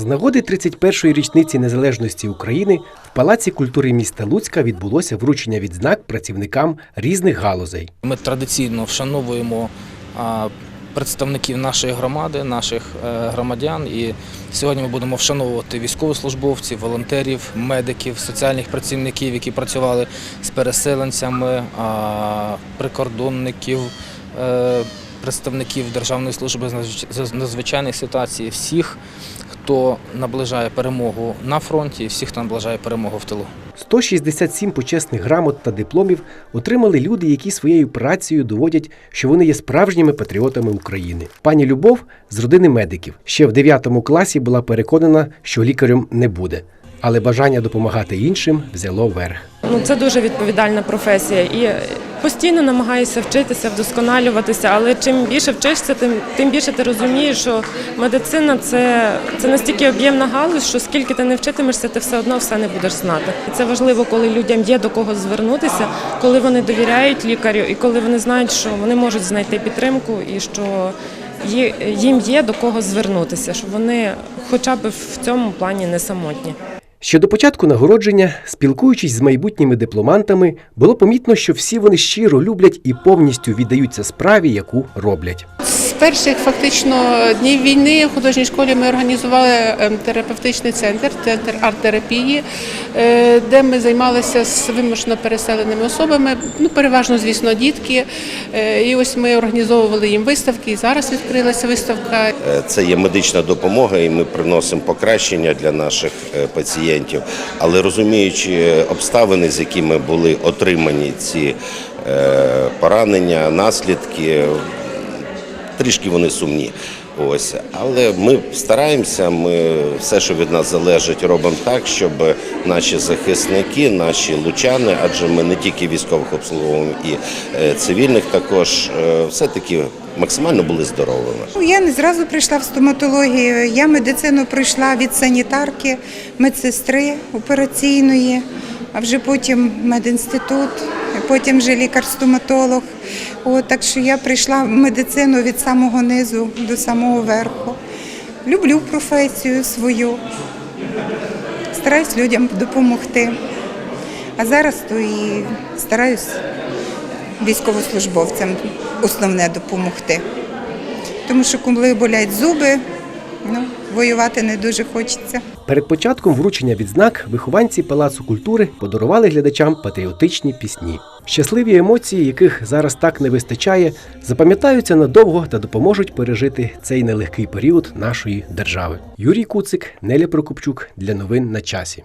З нагоди 31-ї річниці незалежності України в Палаці культури міста Луцька відбулося вручення відзнак працівникам різних галузей. Ми традиційно вшановуємо представників нашої громади, наших е, громадян. І сьогодні ми будемо вшановувати військовослужбовців, волонтерів, медиків, соціальних працівників, які працювали з переселенцями, прикордонників. е, Представників Державної служби з надзвичайних ситуацій, всіх, хто наближає перемогу на фронті, і всіх, хто наближає перемогу в тилу. 167 почесних грамот та дипломів отримали люди, які своєю працею доводять, що вони є справжніми патріотами України. Пані Любов з родини медиків ще в 9 класі була переконана, що лікарем не буде, але бажання допомагати іншим взяло верх. Ну, це дуже відповідальна професія і постійно намагаюся вчитися, вдосконалюватися, але чим більше вчишся, тим, тим більше ти розумієш, що медицина це, це настільки об'ємна галузь, що скільки ти не вчитимешся, ти все одно все не будеш знати. І це важливо, коли людям є до кого звернутися, коли вони довіряють лікарю і коли вони знають, що вони можуть знайти підтримку і що їм є до кого звернутися, що вони хоча б в цьому плані не самотні. Ще до початку нагородження, спілкуючись з майбутніми дипломантами, було помітно, що всі вони щиро люблять і повністю віддаються справі, яку роблять. Перших фактично днів війни в художній школі ми організували ем, терапевтичний центр, центр арт-терапії, е, де ми займалися з вимушено переселеними особами, ну переважно, звісно, дітки. Е, І ось ми організовували їм виставки. І зараз відкрилася виставка Е, Це є медична допомога, і ми приносимо покращення для наших пацієнтів. Але розуміючи обставини, з якими були отримані ці поранення, наслідки, трішки вони сумні. Ось, але ми стараємося. Ми все, що від нас залежить, робимо так, щоб наші захисники, наші лучани, адже ми не тільки військових обслуговуємо і е, цивільних, також е, все-таки максимально були здоровими. Ну, Я не зразу прийшла в стоматологію. Я медицину пройшла від санітарки, медсестри операційної, а вже потім медінститут, потім вже лікар-стоматолог. Так що я прийшла в медицину від самого низу до самого верху. Люблю професію свою, стараюсь людям допомогти. А зараз то і стараюсь військовослужбовцям основне допомогти. Тому що коли болять зуби, ну, воювати не дуже хочеться. Перед початком вручення відзнак вихованці Палацу культури подарували глядачам патріотичні пісні. Щасливі емоції, яких зараз так не вистачає, запам'ятаються надовго та допоможуть пережити цей нелегкий період нашої держави. Юрій Куцик, Неля Прокопчук для новин на часі.